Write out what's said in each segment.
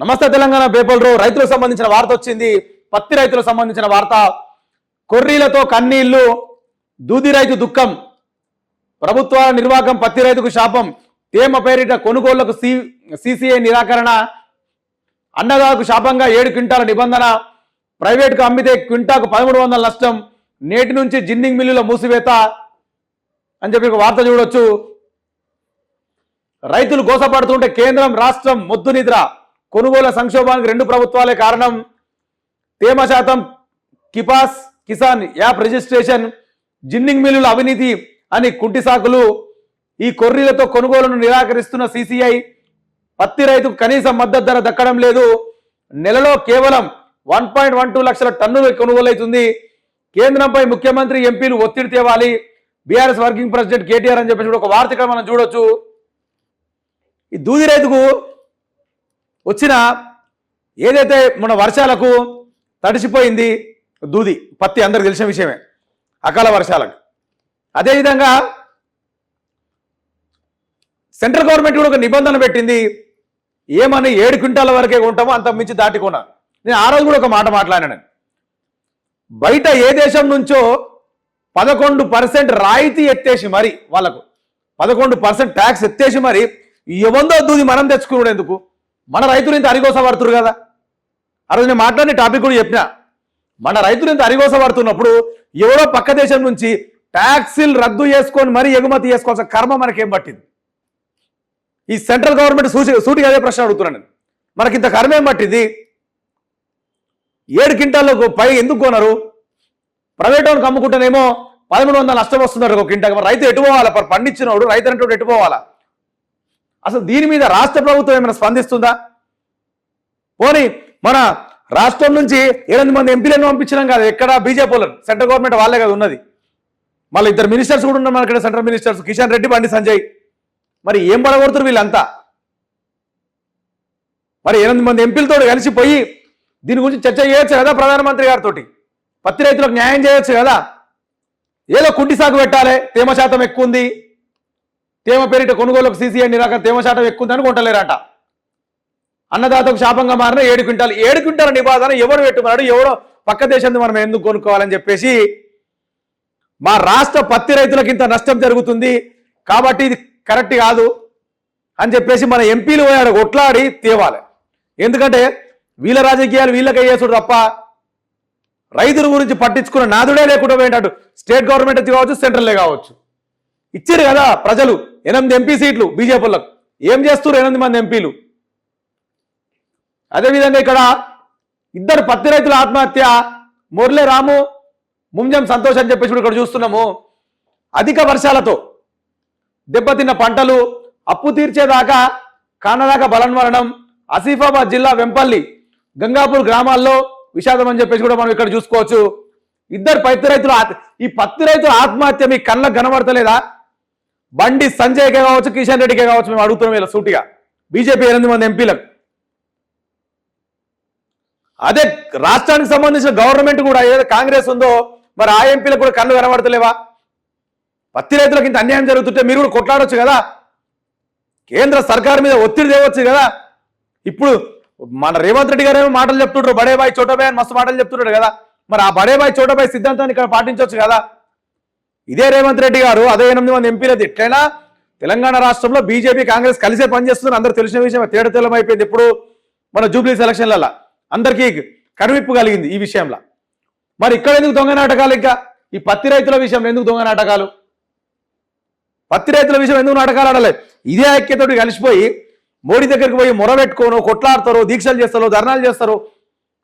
నమస్తే తెలంగాణ పేపర్లో రైతులకు సంబంధించిన వార్త వచ్చింది. పత్తి రైతులకు సంబంధించిన వార్త. కొర్రీలతో కన్నీళ్ళు దూది రైతు దుఃఖం. ప్రభుత్వాల నిర్వాహకం పత్తి రైతుకు శాపం. తేమ పేరిట కొనుగోళ్ళకు సి సిసిఐ నిరాకరణ. అన్నదాకు శాపంగా ఏడు క్వింటాల నిబంధన. ప్రైవేట్కు అమ్మితే క్వింటాకు పదమూడు వందల నష్టం. నేటి నుంచి జిన్నింగ్ మిల్లుల మూసివేత. అని చెప్పి ఒక వార్త చూడొచ్చు. రైతులు గోసపడుతుంటే కేంద్రం రాష్ట్రం మొద్దు నిద్ర. కొనుగోలు సంక్షోభానికి రెండు ప్రభుత్వాలే కారణం. తేమ శాతం Kapas Kisan app registration ginning మిల్లుల అవినీతి అని కుంటి సాకులు. ఈ కొర్రీలతో కొనుగోలును నిరాకరిస్తున్న సిసిఐ పత్తి రైతుకు కనీస మద్దతు ధర దక్కడం లేదు. నెలలో కేవలం వన్ పాయింట్ వన్ టూ లక్షల టన్నులు కొనుగోలు అవుతుంది కేంద్రంపై ముఖ్యమంత్రి ఎంపీలు ఒత్తిడి తేవాలి. బీఆర్ఎస్ వర్కింగ్ ప్రెసిడెంట్ కేటీఆర్ అని చెప్పేసి ఒక వార్త ఇక్కడ మనం చూడొచ్చు. ఈ దూది రైతుకు వచ్చిన ఏదైతే మన వర్షాలకు తడిసిపోయింది దూది పత్తి అందరికి తెలిసిన విషయమే అకాల వర్షాలకు. అదేవిధంగా సెంట్రల్ గవర్నమెంట్ కూడా ఒక నిబంధన పెట్టింది ఏమని ఏడు క్వింటాల వరకే ఉంటామో అంత మించి దాటికున్నా నేను ఆ రోజు కూడా ఒక మాట మాట్లాడాను బయట ఏ దేశం నుంచో పదకొండు పర్సెంట్ రాయితీ ఎత్తేసి మరి వాళ్ళకు పదకొండు పర్సెంట్ ట్యాక్స్ ఎత్తేసి మరి ఎవందో దూది మనం తెచ్చుకున్నాడు ఎందుకు? మన రైతులు ఇంత అరిగోస పడుతురు కదా? ఆ రోజు నేను మాట్లాడిన టాపిక్ కూడా చెప్పిన. మన రైతులు ఇంత అరిగోస పడుతున్నప్పుడు ఎవరో పక్క దేశం నుంచి ట్యాక్సీలు రద్దు చేసుకొని మరీ ఎగుమతి చేసుకోవాల్సిన కర్మ మనకేం పట్టింది? ఈ సెంట్రల్ గవర్నమెంట్ సూచి సూటిగా అదే ప్రశ్న అడుగుతున్నాను నేను. మనకి ఇంత కర్మ ఏం పట్టింది? ఏడు క్వింటాల్లో పై ఎందుకు కొనరు? ప్రైవేట్ వాళ్ళకి అమ్ముకుంటేనేమో పదమూడు వందల నష్టం వస్తున్నారు ఒక క్వింటాల్. మరి రైతు ఎటు పోవాలా? పండించినోడు రైతు అంటే ఎటు పోవాలా? అసలు దీని మీద రాష్ట్ర ప్రభుత్వం ఏమైనా స్పందిస్తుందా? పోనీ మన రాష్ట్రం నుంచి ఎనిమిది మంది ఎంపీలను పంపించినాం కాదు ఎక్కడ బీజేపీ వాళ్ళని. సెంట్రల్ గవర్నమెంట్ వాళ్ళే కదా ఉన్నది. మళ్ళీ ఇద్దరు మినిస్టర్స్ కూడా ఉన్నారు మనకి ఇక్కడ సెంట్రల్ మినిస్టర్స్. కిషన్ రెడ్డి బండి సంజయ్. మరి ఏం పడగొడుతున్నారు వీళ్ళంతా? మరి ఎనిమిది మంది ఎంపీలతో కలిసిపోయి దీని గురించి చర్చ చేయొచ్చు కదా ప్రధానమంత్రి గారితో పత్తి రైతులకు న్యాయం చేయొచ్చు కదా? ఏదో కుంటి సాగు పెట్టాలి తేమ శాతం ఎక్కువ ఉంది తేమ పేరిట కొనుగోలుకు సీసీఐ నిరాకరణ తేమ శాతం ఎక్కువ ఉందని కొంటలేరట. అన్నదాతకు శాపంగా మారిన ఏడు క్వింటాలు. ఏడు క్వింటాల నిబాధన ఎవరు పెట్టుకున్నాడు? ఎవరో పక్క దేశం మనం ఎందుకు కొనుక్కోవాలని చెప్పేసి మా రాష్ట్ర పత్తి రైతులకు ఇంత నష్టం జరుగుతుంది. కాబట్టి ఇది కరెక్ట్ కాదు అని చెప్పేసి మన ఎంపీలు పోయాడు కొట్లాడి తేవాలి. ఎందుకంటే వీళ్ళ రాజకీయాలు వీళ్ళకే చేసుడు తప్ప రైతుల గురించి పట్టించుకున్న నాదుడే లేకుండా పోయినట్టు స్టేట్ గవర్నమెంట్ కావచ్చు సెంట్రల్లే కావచ్చు. ఇచ్చారు కదా ప్రజలు. ఎనిమిది ఎంపీ సీట్లు బీజేపీలకు. ఏం చేస్తారు ఎనిమిది మంది ఎంపీలు? అదేవిధంగా ఇక్కడ ఇద్దరు పత్తి రైతుల ఆత్మహత్య మురళీ రాము ముంజం సంతోష్ అని చెప్పేసి ఇక్కడ చూస్తున్నాము. అధిక వర్షాలతో దెబ్బతిన్న పంటలు అప్పు తీర్చేదాకా కానదాకా బలన్మరణం ఆసిఫాబాద్ జిల్లా వెంపల్లి గంగాపూర్ గ్రామాల్లో విషాదం అని చెప్పేసి కూడా మనం ఇక్కడ చూసుకోవచ్చు. ఇద్దరు పత్తి రైతులు ఈ పత్తి రైతుల ఆత్మహత్య మీ కళ్ళకు కనబడతలేదా? బండి సంజయ్కే కావచ్చు కిషన్ రెడ్డికే కావచ్చు మేము అడుగుతున్నాం ఇలా సూటిగా. బీజేపీ ఎనిమిది మంది ఎంపీలకు. అదే రాష్ట్రానికి సంబంధించిన గవర్నమెంట్ కూడా ఏదో కాంగ్రెస్ ఉందో మరి ఆ ఎంపీలకు కూడా కళ్ళు కనబడతలేవా? పత్తి రైతులకు ఇంత అన్యాయం జరుగుతుంటే మీరు కూడా కొట్లాడొచ్చు కదా? కేంద్ర సర్కార్ మీద ఒత్తిడి తేవచ్చు కదా? ఇప్పుడు మన రేవంత్ రెడ్డి గారు ఏమో మాటలు చెప్తుంటారు బడేబాయ్ చోటబాయ్ అని మస్తు మాటలు చెప్తున్నాడు కదా? మరి ఆ బడేబాయ్ చోటబాయ్ సిద్ధాంతాన్ని ఇక్కడ పాటించవచ్చు కదా? ఇదే రేవంత్ రెడ్డి గారు అదే ఎనిమిది మంది ఎంపీలది ఎట్లయినా తెలంగాణ రాష్ట్రంలో బీజేపీ కాంగ్రెస్ కలిసే పనిచేస్తున్నారు అందరూ తెలిసిన విషయం తేడ అయిపోయింది ఇప్పుడు మన జూబ్లీ సెలక్షన్లలో అందరికీ కనువిప్పు కలిగింది ఈ విషయంలో. మరి ఇక్కడ ఎందుకు దొంగ నాటకాలు ఇంకా? ఈ పత్తి రైతుల విషయంలో ఎందుకు దొంగ నాటకాలు? పత్తి రైతుల విషయం ఎందుకు నాటకాలు ఆడలేదు ఇదే ఐక్యతోటి కలిసిపోయి మోడీ దగ్గరికి పోయి మొరబెట్టుకోను కొట్లాడతారు దీక్షలు చేస్తారు ధర్నాలు చేస్తారు.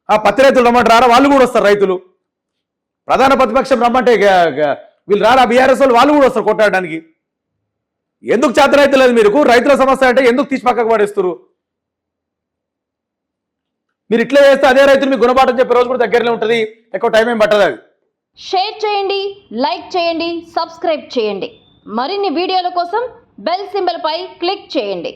ఆ పత్తి రైతులు రమ్మంటే వాళ్ళు కూడా వస్తారు రైతులు. ప్రధాన ప్రతిపక్షం రమ్మంటే వీళ్ళు రారా బీఆర్ఎస్ వాళ్ళు వాళ్ళు కూడా వస్తారు కొట్టాడడానికి ఎందుకు చేత లేదు మీరు రైతుల సమస్య అంటే ఎందుకు తీసి పక్కకు పడేస్తారు మీరు ఇట్లా చేస్తే అదే రైతులు మీకు గుణపాఠం చెప్పే రోజు కూడా దగ్గరలో ఉంటుంది. ఎక్కువ టైం ఏం పట్టదు అది. షేర్ చేయండి లైక్ చేయండి సబ్స్క్రైబ్ చేయండి. మరిన్ని వీడియోల కోసం బెల్ సింబల్ పై క్లిక్ చేయండి.